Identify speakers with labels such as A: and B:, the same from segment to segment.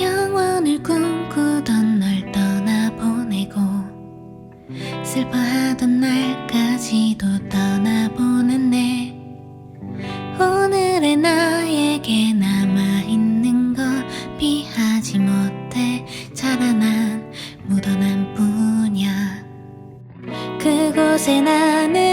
A: 영원을 꿈꾸던 널 떠나보내고 슬퍼하던 날까지도 떠나보냈네 오늘의 나에게 남아있는 건 피하지 못해 자라난 묻어난 뿐이야. 그곳에 나는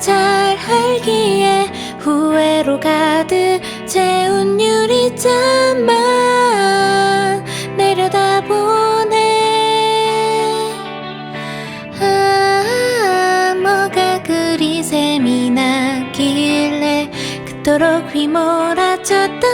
A: 잘 알기에 후회로 가득 채운 유리잔만 내려다보네. 아 뭐가 그리 샘이 나길래 그토록 휘몰아쳤던